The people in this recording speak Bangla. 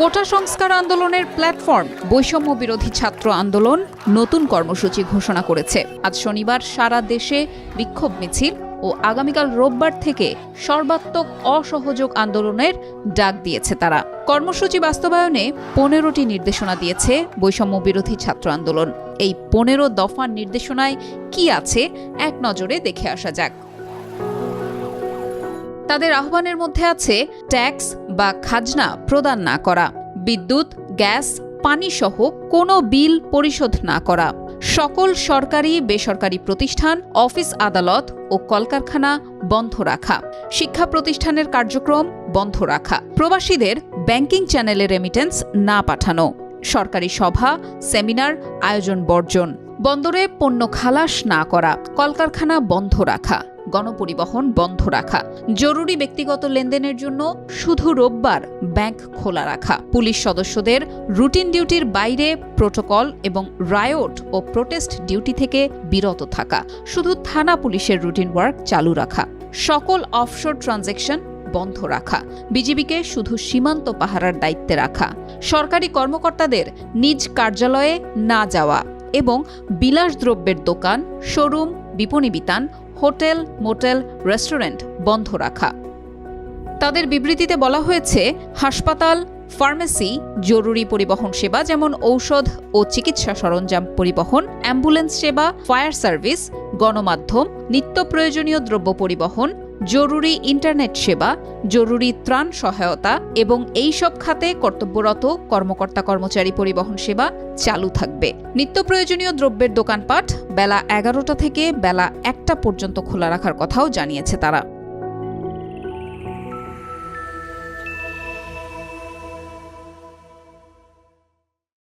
কোটা সংস্কার আন্দোলনের প্ল্যাটফর্ম, বৈষম্য বিরোধী ছাত্র আন্দোলন, নতুন কর্মসূচি ঘোষণা করেছে। আজ শনিবার সারা দেশে বিক্ষোভ মিছিল ও আগামীকাল রোববার থেকে সর্বাত্মক অসহযোগ আন্দোলনের ডাক দিয়েছে তারা। কর্মসূচি বাস্তবায়নে পনেরোটি নির্দেশনা দিয়েছে বৈষম্য বিরোধী ছাত্র আন্দোলন। এই পনেরো দফার নির্দেশনায় কি আছে, এক নজরে দেখে আসা যাক। তাদের আহ্বানের মধ্যে আছে ট্যাক্স বা খাজনা প্রদান না করা, বিদ্যুৎ, গ্যাস পানি সহ কোনো বিল পরিশোধ না করা। সকল সরকারি, বেসরকারি প্রতিষ্ঠান, অফিস আদালত ও কলকারখানা বন্ধ রাখা। শিক্ষা প্রতিষ্ঠানের কার্যক্রম বন্ধ রাখা। প্রবাসীদের ব্যাংকিং চ্যানেলে রেমিটেন্স না পাঠানো। সরকারি সভা, সেমিনার আয়োজন বর্জন বন্দরে পণ্য খালাস না করা। কলকারখানা বন্ধ রাখা। গণপরিবহন বন্ধ রাখা। জরুরি ব্যক্তিগত লেনদেনের জন্য শুধু রোববার ব্যাংক খোলা রাখা। পুলিশ সদস্যদের রুটিন ডিউটির বাইরে প্রোটোকল এবং রায়োট ও প্রোটেস্ট ডিউটি থেকে বিরত থাকা। শুধু থানা পুলিশের রুটিন ওয়ার্ক চালু রাখা। সকল অফশোর ট্রানজ্যাকশন বন্ধ রাখা। বিজিবিকে শুধু সীমান্ত পাহারার দায়িত্বে রাখা। সরকারি কর্মকর্তাদের নিজ কার্যালয়ে না যাওয়া এবং বিলাসদ্রব্যের দোকান, শোরুম বিপণী বিতান, হোটেল, মোটেল, রেস্টুরেন্ট বন্ধ রাখা। তাদের বিবৃতিতে বলা হয়েছে, হাসপাতাল, ফার্মেসি, জরুরি পরিবহন সেবা যেমন ঔষধ ও চিকিৎসা সরঞ্জাম পরিবহন, অ্যাম্বুলেন্স সেবা, ফায়ার সার্ভিস, গণমাধ্যম, নিত্য প্রয়োজনীয় দ্রব্য পরিবহন জরুরি ইন্টারনেট সেবা, জরুরি ত্রাণ সহায়তা এবং এই সব খাতে কর্তব্যরত কর্মকর্তা কর্মচারী পরিবহন সেবা চালু থাকবে। নিত্য প্রয়োজনীয় দ্রব্যের দোকানপাট বেলা এগারোটা থেকে বেলা একটা পর্যন্ত খোলা রাখার কথাও জানিয়েছে তারা।